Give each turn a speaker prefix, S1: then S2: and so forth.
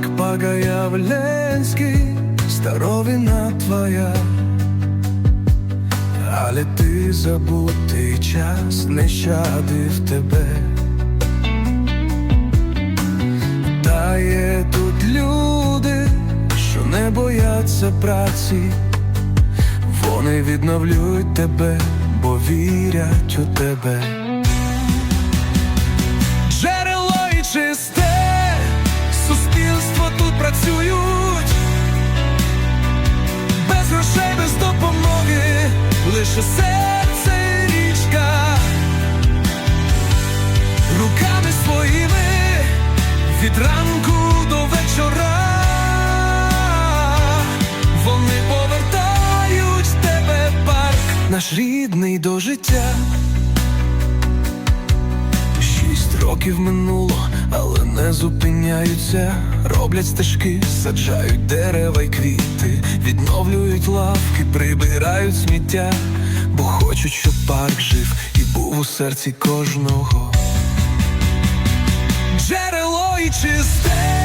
S1: парк Пагаявленський, старовина твоя, але ти забутий час не щадив тебе. Та є тут люди, що не бояться праці, вони відновлюють тебе, бо вірять у тебе. Лише серце річка, руками своїми від ранку до вечора. Вони повертають в тебе парк, наш рідний до життя. Шість років минуло, але не зупиняються. Роблять стежки, саджають дерева й квіти, відновлюють лавки, прибирають сміття, хочуть, щоб парк жив і був у серці кожного. Джерело і чисте,